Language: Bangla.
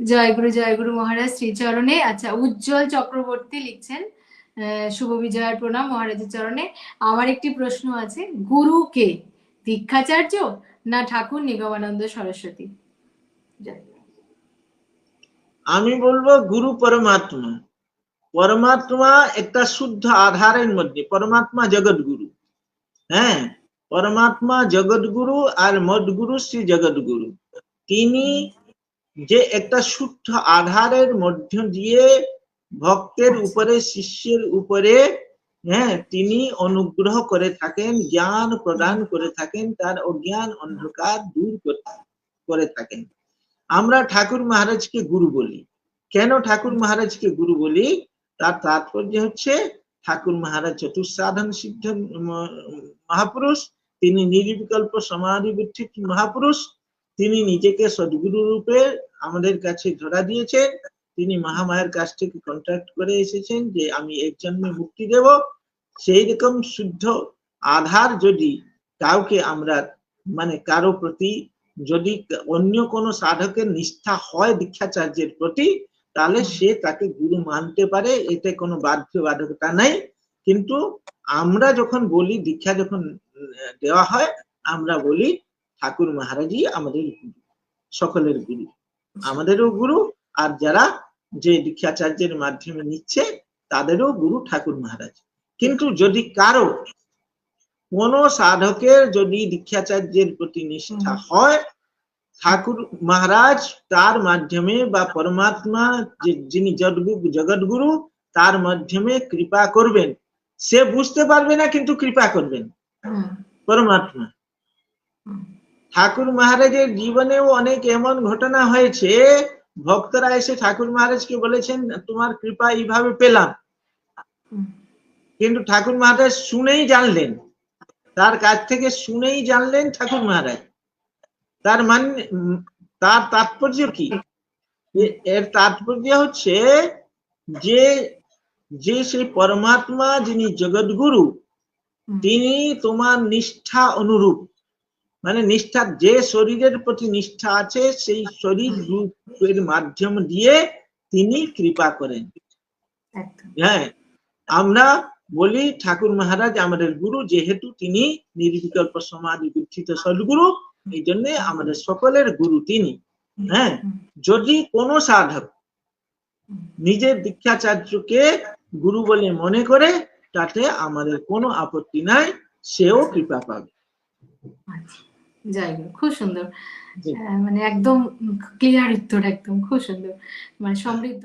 জয়গুরু জয়গুরু মহারাজ শ্রীচরণে। আচ্ছা উজ্জ্বল চক্রবর্তী লিখছেন শুভ বিজয়ার প্রণাম মহারাজের চরণে। আমার একটি প্রশ্ন আছে, গুরু কে? দীক্ষাচার্য না ঠাকুর নিগমানন্দ সরস্বতী? আমি বলব গুরু পরমাত্মা। পরমাত্মা একটা শুদ্ধ আধারের মধ্যে, পরমাত্মা জগৎগুরু। হ্যাঁ পরমাত্মা জগৎগুরু আর মদগুরু শ্রী জগৎগুরু। তিনি যে একটা শুদ্ধ আধারের মধ্য দিয়ে ভক্তের উপরে, শিষ্যের উপরে হ্যাঁ তিনি অনুগ্রহ করে থাকেন, জ্ঞান প্রদান করে থাকেন, তার অজ্ঞান অন্ধকার দূর করে- থাকেন। আমরা ঠাকুর মহারাজকে গুরু বলি। কেন ঠাকুর মহারাজকে গুরু বলি? তার তাৎপর্য হচ্ছে, ঠাকুর মহারাজ চতুর্সাধন সিদ্ধ মহাপুরুষ, তিনি নির্বিকল্প সমাধিবৃত্তিক মহাপুরুষ তিনি নিজেকে সদ্গুরু রূপে আমাদের কাছে ধরা দিয়েছেন। তিনি মহামায়ের কাছ থেকে কন্ট্যাক্ট করে এসেছেন যে, আমি এক জন্মে মুক্তি দেব। সেই রকম শুদ্ধ আধার যদি কাউকে আমরা মানে কারও প্রতি যদি অন্য কোনো সাধকের নিষ্ঠা হয় দীক্ষাচার্যের প্রতি, তাহলে সে তাকে গুরু মানতে পারে, এতে কোনো বাধ্য বাধকতা নাই। কিন্তু আমরা যখন বলি, দীক্ষা যখন দেওয়া হয়, আমরা বলি ঠাকুর মহারাজই আমাদের গুরু সকলের গুরু আমাদেরও গুরু আর যারা যে দীক্ষাচার্যের মাধ্যমে নিচ্ছে তাদেরও গুরু ঠাকুর মহারাজ। কিন্তু যদি কারও কোন সাধকের যদি দীক্ষাচার্যের প্রতি নিষ্ঠা হয় ঠাকুর মহারাজ তার মাধ্যমে বা পরমাত্মা যিনি জগৎগু- জগৎগুরু তার মাধ্যমে কৃপা করবেন সে বুঝতে পারবে না কিন্তু কৃপা করবেন। পরমাত্মা। ঠাকুর মহারাজের জীবনেও অনেক এমন ঘটনা হয়েছে ভক্তরা এসে ঠাকুর মহারাজকে বলেছেন তোমার কৃপা এইভাবে পেলাম। কিন্তু ঠাকুর মহারাজ শুনেই জানলেন তার কাছ থেকে শুনেই জানলেন ঠাকুর মহারাজ। তার মানে তার তাৎপর্য কি? এর তাৎপর্য হচ্ছে যে যে সেই পরমাত্মা যিনি জগৎগুরু তিনি তোমার নিষ্ঠা অনুরূপ। মানে নিষ্ঠা যে শরীরের প্রতি নিষ্ঠা আছে সেই শরীর রূপের মাধ্যম দিয়ে তিনি কৃপা করেন। হ্যাঁ আমরা বলি ঠাকুর মহারাজ আমাদের গুরু যেহেতু তিনি নির্বিকল্প সমাধি বিচ্ছিত সদ্গুরু এই জন্য আমাদের সকলের গুরু তিনি। হ্যাঁ যদি কোনো সাধক নিজের দীক্ষাচার্যকে গুরু বলে মনে করে তাতে আমাদের কোনো আপত্তি নাই সেও কৃপা পাবে। আচ্ছা জয় খুব সুন্দর। মানে একদম ক্লিয়ার উত্তর একদম খুব সুন্দর। মানে সমৃদ্ধ।